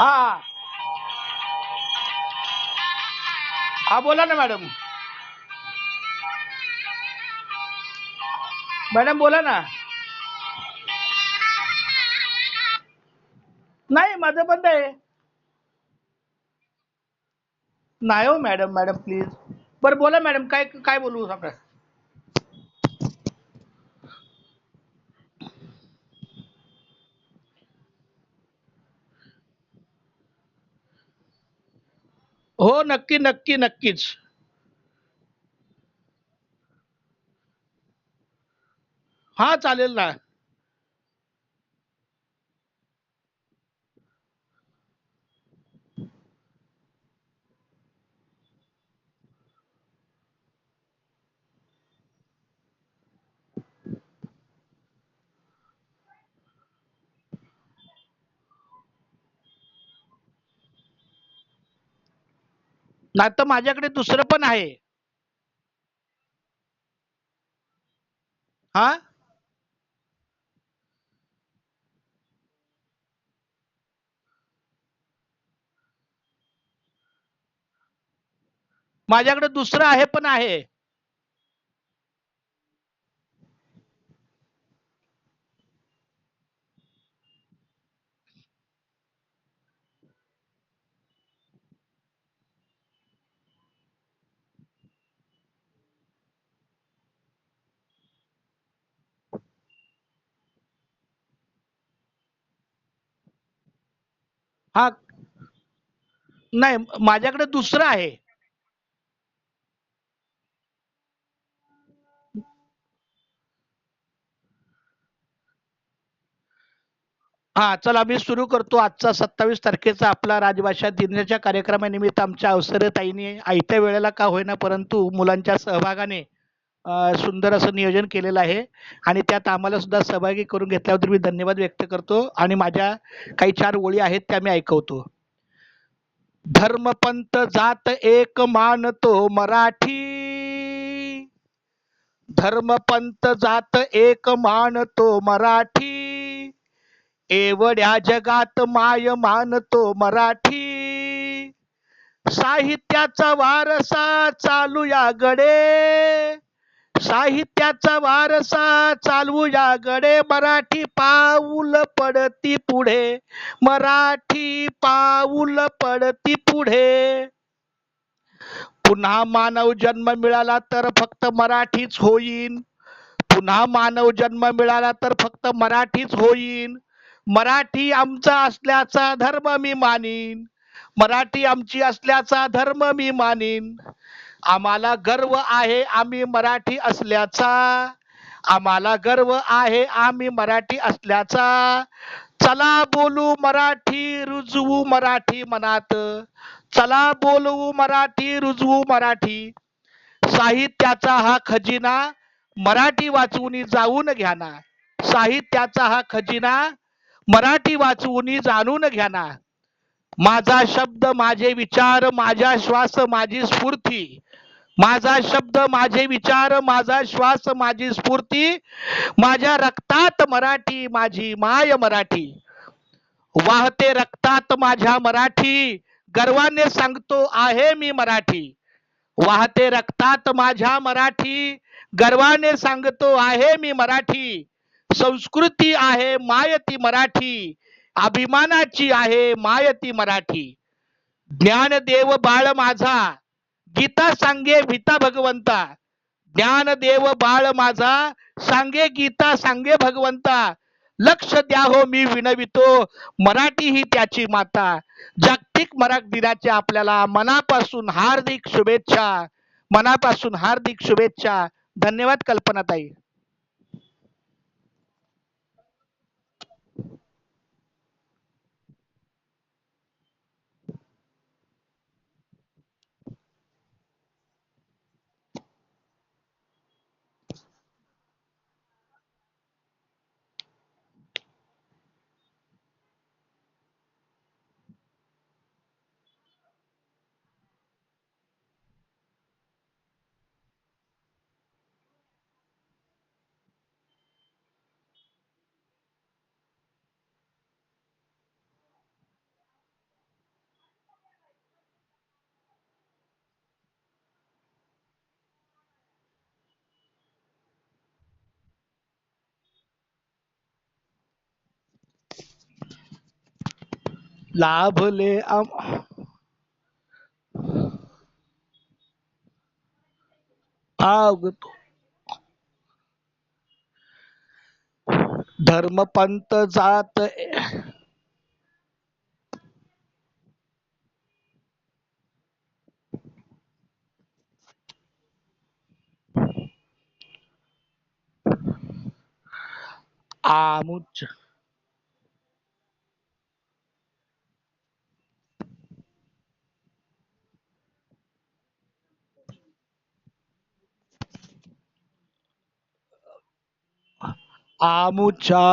हा. हा बोला ना मॅडम. मॅडम बोला ना. नाही माझं बंद आहे. नाही हो मॅडम मॅडम प्लीज. बरं बोला मॅडम काय काय बोलू सांगा हो नक्की नक्की नक्कीच. हा चालेल ना. नाही तर माझ्याकडे दुसरं पण आहे. हा? माझ्याकडे दुसरं आहे पण आहे. हा. नाही माझ्याकडे दुसरं आहे. हा चला मी सुरू करतो आजचा सत्तावीस तारखेचा आपला राजभाषा दिनाच्या कार्यक्रमानिमित्त आमच्या अवसरताईने आयत्या वेळेला का होईना परंतु मुलांच्या सहभागाने सुंदर असं नियोजन केलेलं आहे. आणि त्यात आम्हाला सुद्धा सहभागी करून घेतल्याबद्दल मी धन्यवाद व्यक्त करतो. आणि माझ्या काही चार ओळी आहेत त्या मी ऐकवतो. धर्मपंथ जात एक मानतो मराठी. धर्मपंथ जात एक मानतो मराठी. एवढ्या जगात माय मानतो मराठी. साहित्याचा वारसा चालू या गडे. साहित्याचा वारसा चालवूया गडे मराठी पाऊल पडती पुढे. मराठी पाऊल पडती पुढे. पुन्हा मानव जन्म मिळाला तर फक्त मराठीच होईन. पुन्हा मानव जन्म मिळाला तर फक्त मराठीच होईन. मराठी आमचा असल्याचा धर्म मी मानीन. मराठी आमची असल्याचा धर्म मी मानीन. आम्हाला गर्व आहे आम्ही मराठी असल्याचा. आम्हाला गर्व आहे आम्ही मराठी असल्याचा. चला बोलू मराठी रुजवू मराठी मनात. चला बोलवू मराठी रुजवू मराठी. साहित्याचा हा खजिना मराठी वाचवून जाऊन घ्या ना. साहित्याचा हा खजिना मराठी वाचवून जाणून घ्या ना. माझा शब्द माझे विचार माझा श्वास माझी स्फूर्ती. माझा शब्द माझे विचार माझा श्वास माझी स्फूर्ती. माझ्या रक्तात मराठी माझी माय मराठी. वाहते रक्तात माझ्या मराठी. गर्वाने सांगतो आहे मी मराठी. वाहते रक्तात माझ्या मराठी. गर्वाने सांगतो आहे मी मराठी. संस्कृती आहे माय ती मराठी. अभिमानाची आहे मायती मराठी. ज्ञानदेव बाळ माझा गीता सांगे भीता भगवंता. ज्ञानदेव बाळ माझा सांगे गीता सांगे भगवंता. लक्ष द्या हो मी विनवितो. मराठी ही त्याची माता. जागतिक मराठी दिनाच्या आपल्याला मनापासून हार्दिक शुभेच्छा. मनापासून हार्दिक शुभेच्छा. धन्यवाद कल्पनाताई. लाभले आम आवगतो धर्म जात आमुच आमुच्या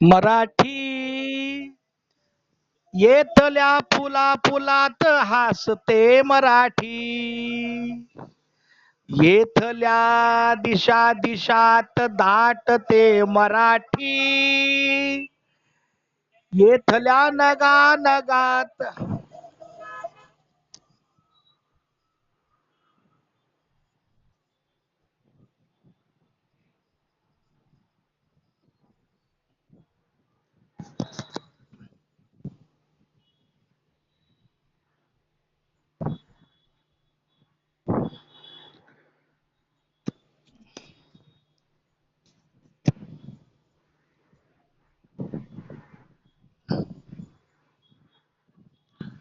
मराठी. येतल्या फुला फुलात हसते मराठी. येथल्या दिशा दिशात दाटते मराठी. येथल्या नगा नगात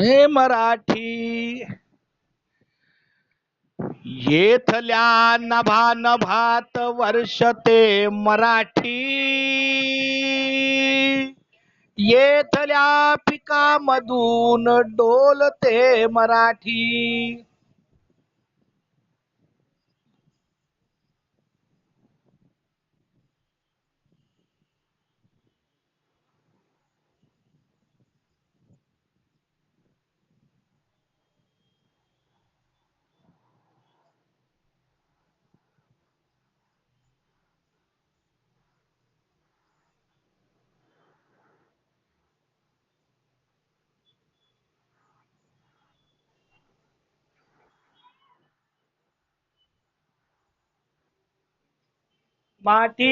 हे मराठी. येथल्या नभा नभात वर्षते मराठी. येथल्या पिकामधून डोलते मराठी. माटी.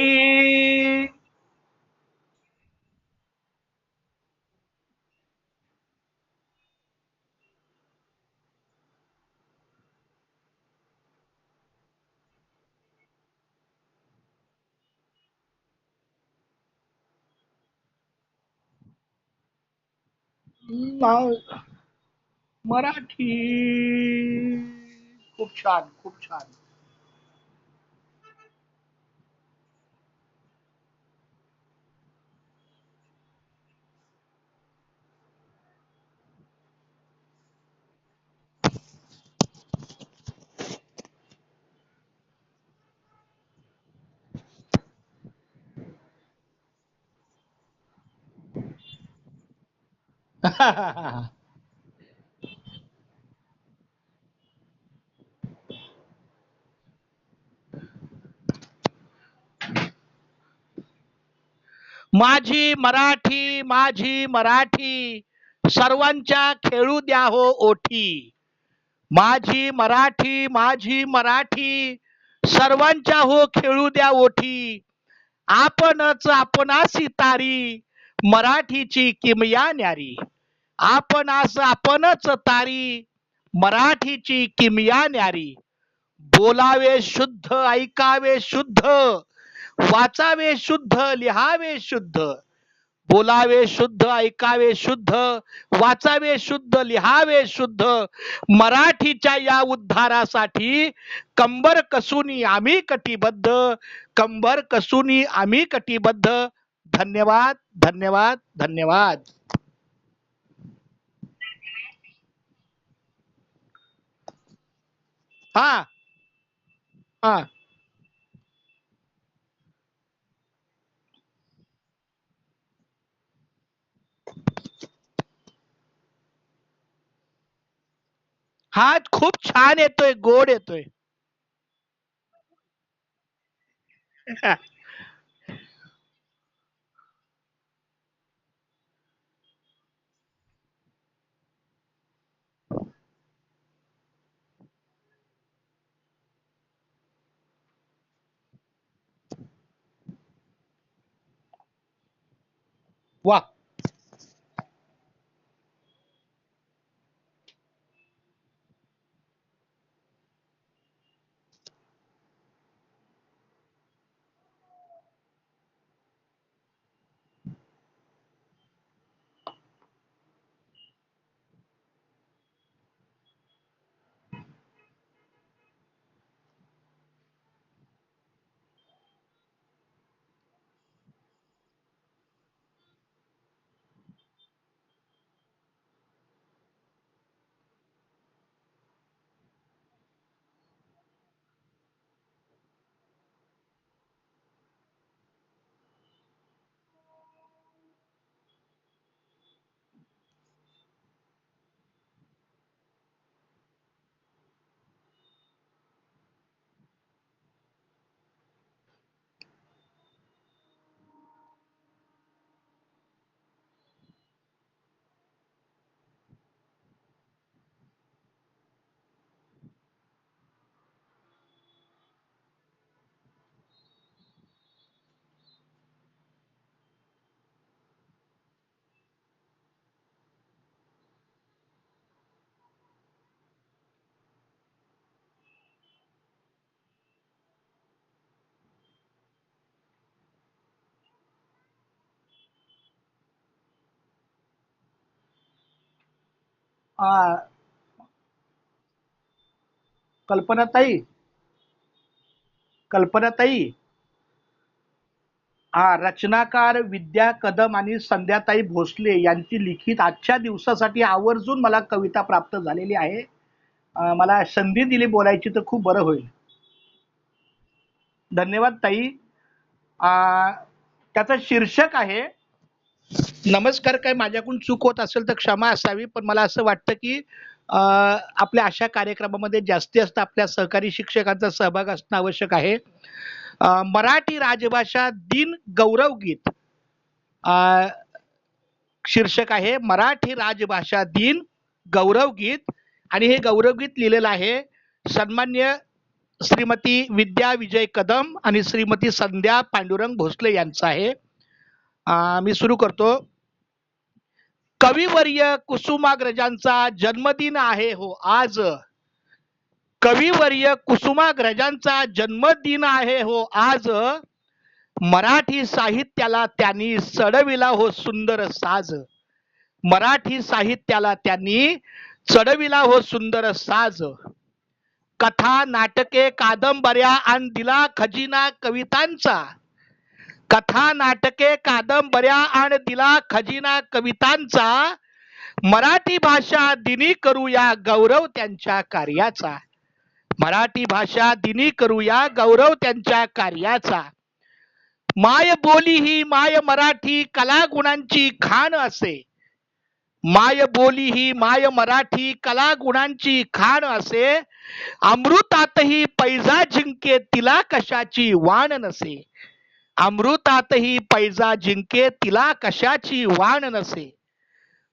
मराठी. खूप छान खूप छान. माझी मराठी माझी मराठी सर्वांच्या खेळू द्या हो ओठी. माझी मराठी माझी मराठी सर्वांच्या हो खेळू द्या ओठी. आपणच आपणासी तारी मराठीची किमया न्यारी. आपण आपणास आपणच तारी मराठीची किमया न्यारी. बोलावे शुद्ध ऐकावे शुद्ध वाचावे शुद्ध लिहावे शुद्ध. बोलावे शुद्ध ऐकावे शुद्ध वाचावे शुद्ध लिहावे शुद्ध. मराठीच्या या उद्धारासाठी कंबर कसुनी आम्ही कटिबद्ध कंबर कसुनी आम्ही कटिबद्ध. धन्यवाद धन्यवाद धन्यवाद. हा हा हा खूप छान येतोय गोड येतोय toi. कल्पनाताई कल्पनाताई. हा रचनाकार विद्या कदम आणि संध्याताई भोसले यांची लिखित आजच्या दिवसासाठी आवर्जून मला कविता प्राप्त झालेली आहे. मला संधी दिली बोलायची तर खूप बरं होईल. धन्यवाद ताई. त्याचं शीर्षक आहे नमस्कार काय माझ्याकडून चूक होत असेल तर क्षमा असावी पण मला असं वाटतं की आपल्या अशा कार्यक्रमामध्ये जास्तीत जास्त आपल्या सहकारी शिक्षकांचा सहभाग असणं आवश्यक आहे. मराठी राजभाषा दिन गौरव गीत. शीर्षक आहे मराठी राजभाषा दिन गौरव गीत. आणि हे गौरव गीत लिहिलेलं आहे सन्मान्य श्रीमती विद्या विजय कदम आणि श्रीमती संध्या पांडुरंग भोसले यांचं आहे. मी सुरू करतो. कविवर्य कुसुमाग्रजांचा जन्मदिन आहे हो आज. कविवर्य कुसुमाग्रजांचा जन्मदिन आहे हो आज. मराठी साहित्याला त्यांनी चढविला हो सुंदर साज. मराठी साहित्याला त्यांनी चढविला हो सुंदर साज. कथा नाटके कादंबऱ्या आणि दिला खजिना कवितांचा. कथा नाटके कादंबऱ्या आणि दिला खजिना कवितांचा मराठी भाषा दिनी करूया गौरव त्यांच्या कार्याचा. मराठी भाषा दिनी करूया गौरव त्यांच्या कार्याचा. माय बोली ही माय मराठी कला गुणांची खाण असे. माय बोली ही माय मराठी कला गुणांची खाण असे. अमृतातही पैजा जिंके तिला कशाची वाण नसे. अमृतातही पैजा जिंके तिला कशाची वाण नसे?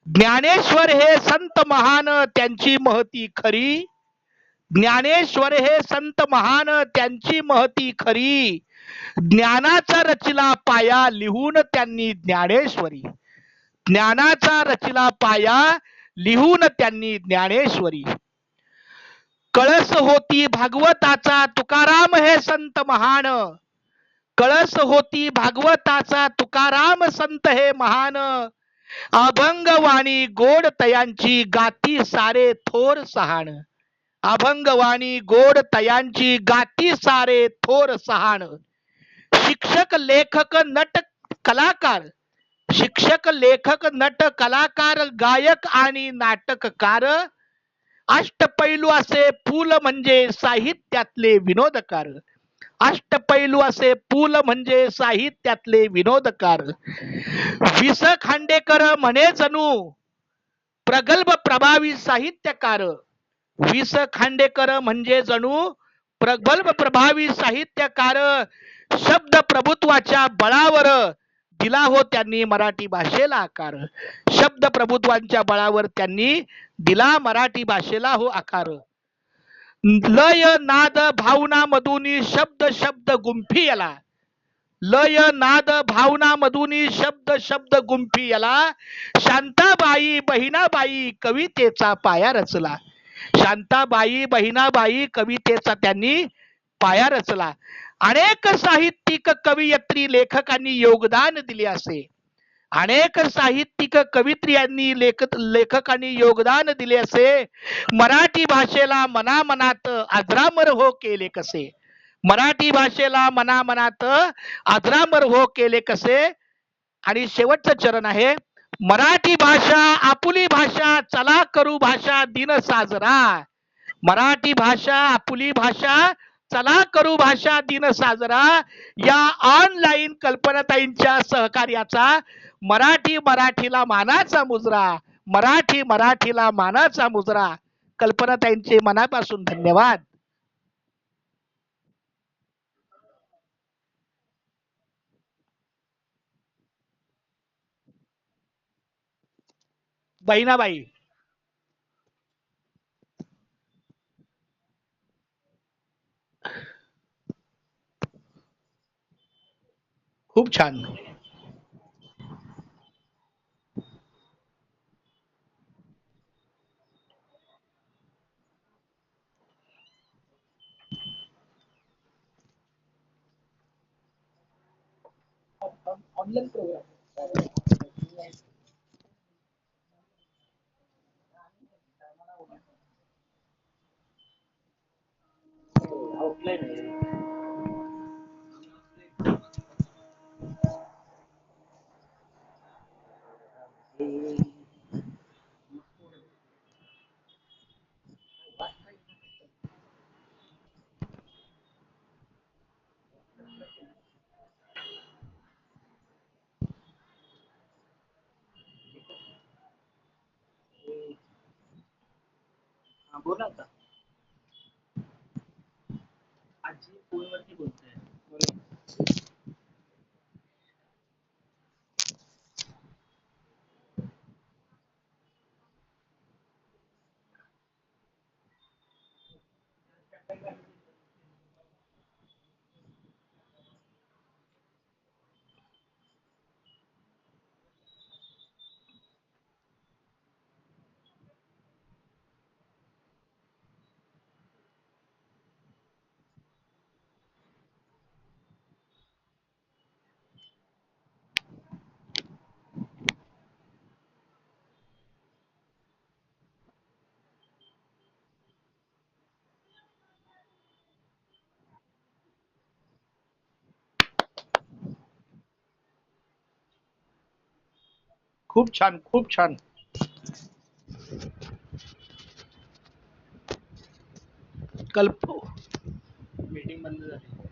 ज्ञानेश्वर हे संत महान त्यांची महती खरी. ज्ञानेश्वर हे संत महान त्यांची महती खरी. ज्ञानाचा रचिला पाया लिहून त्यांनी ज्ञानेश्वरी. ज्ञानाचा रचिला पाया लिहून त्यांनी ज्ञानेश्वरी. कळस होती भागवताचा तुकाराम हे संत महान. कळस होती भागवताचा तुकाराम संत हे महान. अभंग वाणी गोड तयांची गाती सारे थोर सहाण. अभंग वाणी गोड तयांची गाती सारे थोर सहाण. शिक्षक लेखक नट कलाकार. शिक्षक लेखक नट कलाकार गायक आणि नाटककार. अष्टपैलू असे फूल म्हणजे साहित्यातले विनोदकार. अष्टपैलू असे पूल म्हणजे साहित्यातले विनोदकार. विस खांडेकर म्हणे जणू प्रगल्भ प्रभावी साहित्यकार. विस खांडेकर म्हणजे जणू प्रगल्भ प्रभावी साहित्यकार. शब्द प्रभुत्वाच्या बळावर दिला हो त्यांनी मराठी भाषेला आकार. शब्द प्रभुत्वांच्या बळावर त्यांनी दिला मराठी भाषेला हो आकार. लय नाद भावना मधुनी शब्द शब्द गुंफी याला. लय नाद भावना मधुनी शब्द शब्द गुंफी याला. शांताबाई बहिणाबाई कवितेचा पाया रचला. शांताबाई बहिणाबाई कवितेचा त्यांनी पाया रचला. अनेक साहित्यिक कवयित्री लेखकांनी योगदान दिले असे. अनेक साहित्यिक कवित्रियांनी लेखक लेखकांनी योगदान दिले असे. मराठी भाषेला मनामनात अजरामर हो केले कसे? मराठी भाषेला मनामनात अजरामर हो केले कसे? आणि शेवटचं चरण आहे मराठी भाषा आपुली भाषा चला करू भाषा दिन साजरा. मराठी भाषा आपुली भाषा चला करू भाषा दिन साजरा. या ऑनलाईन कल्पनाताईंच्या सहकार्याचा मराठी मराठीला मानाचा मुजरा. मराठी मराठीला मानाचा मुजरा. कल्पनाताईंचे मनापासून धन्यवाद. बहिणाबाई. खूप छान. ऑनलाईन प्रोग्राम बोला आता. आजी फोनवरती बोलते खूप छान खूप छान. कल्प. मीटिंग बंद झाली.